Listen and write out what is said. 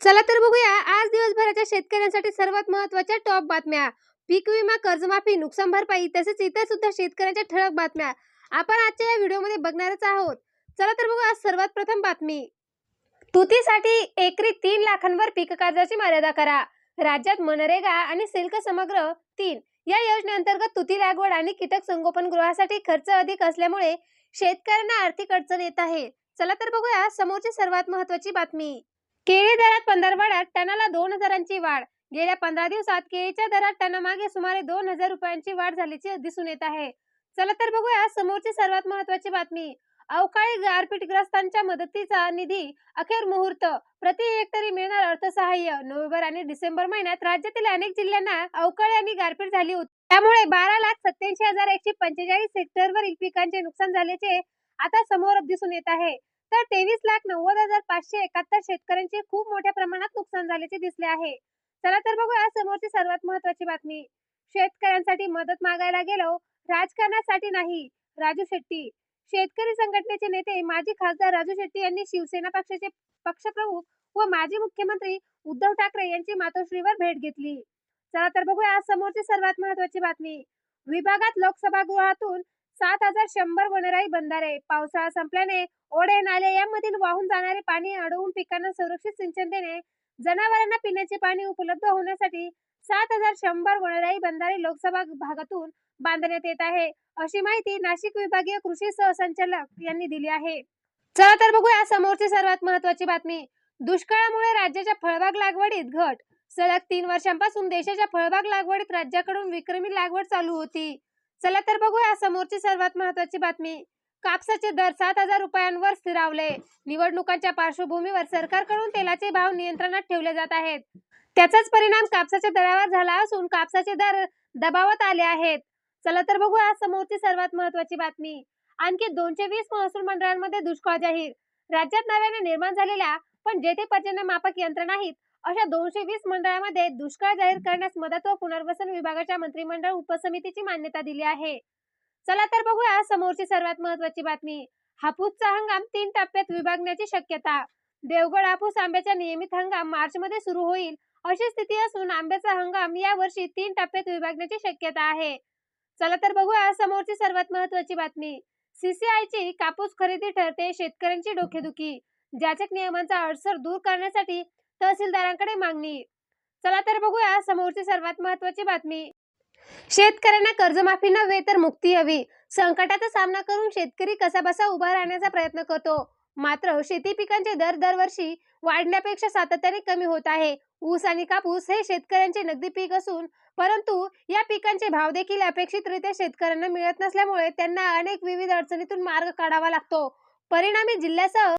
चला तर बघूया आज दिवसभराच्या शेतकऱ्यांसाठी सर्वात महत्त्वाच्या टॉप बातम्या. पीक विमा कर्जमाफी नुकसान भरपाई तसेच इतर सुद्धा शेतकऱ्यांच्या ठळक बातम्या. आपण आजच्या या व्हिडिओमध्ये बघणारच आहोत. चला तर बघूया आज सर्वात प्रथम बातमी. तुतीसाठी एकरी तीन लाखांवर पीक कर्जाची मर्यादा करा. राज्यात मनरेगा आणि सिल्क समग्र तीन या योजनेअंतर्गत तुती लागवड आणि कीटक संगोपन गृहासाठी खर्च अधिक असल्यामुळे शेतकऱ्यांना आर्थिक अडचण येत आहे. चला तर बघूया समोरची सर्वात महत्त्वाची बातमी. केळी दरात पंधरवड्यात टनाला दोन हजारांची वाढ. गेल्या पंधरा दिवसात केळीच्या दरात टनामागे सुमारे दोन हजार रुपयांची वाढ झाल्याची दिसून येत आहे. चला तर बघूया समोरची सर्वात महत्वाची बातमी. अवकाळी गारपीटग्रस्तांच्या मदतीचा निधी अखेर मुहूर्त. प्रति हेक्टरी मिळणार अर्थसहाय्य. नोव्हेंबर आणि डिसेंबर महिन्यात राज्यातील अनेक जिल्ह्यांना अवकाळी आणि गारपीट झाली होती. त्यामुळे बारा लाख सत्याऐंशी हजार एकशे पंचेचाळीस हेक्टरवरील पिकांचे नुकसान झाल्याचे आता समोर दिसून येत आहे. तर तेवीस लाख नव्वद हजार पाचशे एकाहत्तर शेतकऱ्यांचे खूप मोठ्या प्रमाणात नुकसान झाल्याचे दिसले आहे. चला तर बघूया समोरची सर्वात महत्वाची बातमी. शेतकऱ्यांसाठी मदत मागायला गेलो राजकारणासाठी नाही राजू शेट्टी. शेतकरी संघटनेचे नेते माजी खासदार राजू शेट्टी यांनी शिवसेना पक्षाचे पक्षप्रमुख व माजी मुख्यमंत्री उद्धव ठाकरे यांची मातोश्रीवर भेट घेतली. चला तर बघूया आज समोरची सर्वात महत्वाची बातमी. विभागात लोकसभा गृहातून सात हजार शंभर वनराई बंधारे. पावसाळा संपल्याने ओढे नाले यामधील वाहून जाणारे पाणी अडवून पिकांना सुरक्षित सिंचन देणे जनावरांना पिण्याचे पाणी उपलब्ध होण्यासाठी सात हजार शंभर वनराई बंधारे लोकसभा भागातून बांधण्यात येत आहे. अशी माहिती नाशिक विभागीय कृषी सहसंचालक यांनी दिली आहे. चला तर बघूया समोरची सर्वात महत्वाची बातमी. दुष्काळामुळे राज्याच्या फळबाग लागवडीत घट. सलग तीन वर्षांपासून देशाच्या फळबाग लागवडीत राज्याकडून विक्रमी लागवड चालू होती. चला तर बघूया समोरची सर्वात महत्वाची बातमी. कापसाचे दर सात हजार रुपयांवर स्थिरावले. निवडणुकांच्या पार्श्वभूमीवर सरकारकडून तेलाचे भाव नियंत्रणात ठेवले जात आहेत. त्याचाच परिणाम कापसाच्या दरावर झाला असून कापसाचे दर दबावात आले आहेत. चला तर बघूया समोरची सर्वात महत्वाची बातमी. आणखी दोनशे वीस महसूल मंडळांमध्ये दुष्काळ जाहीर. राज्यात नव्याने निर्माण झालेल्या पण जेथे पर्जन्यमापक यंत्र नाहीत अशा दोनशे वीस मंडळामध्ये दुष्काळ जाहीर करण्यास मदत व पुनर्वसन विभागाच्या मंत्रिमंडळ उपसमितीची मान्यता दिली आहे. चला तर बघूया समोरची सर्वात महत्वाची बातमी. हापूसचा हंगाम तीन टप्प्यात विभागण्याची शक्यता. देवगड हापूस आंब्याचा नियमित हंगाम मार्च मध्ये सुरू होईल अशी स्थिती असून आंब्याचा हंगाम या वर्षी तीन टप्प्यात विभागण्याची शक्यता आहे. चला तर बघूया समोरची सर्वात महत्वाची बातमी. सीसीआयची कापूस खरेदी ठरते शेतकऱ्यांची डोकेदुखी. जाचक नियमांचा अडसर दूर करण्यासाठी तहसीलदारांकडे मागणी. चला तर बघूया समोरची सर्वात महत्वाची बातमी. शेतकऱ्यांना कर्जमाफी नव्हे तर मुक्ती हवी. संकटाचा सामना करून शेतकरी कसाबसा उभा राहण्याचा प्रयत्न करतो. मात्र शेती पिकांचे दर दरवर्षी वाढण्यापेक्षा सातत्याने कमी होत आहे. ऊस आणि कापूस हे शेतकऱ्यांचे नगदी पीक असून परंतु या पिकांचे भाव देखील अपेक्षितरित्या शेतकऱ्यांना मिळत नसल्यामुळे त्यांना अनेक विविध अडचणीतून मार्ग काढावा लागतो. परिणामी जिल्ह्यासह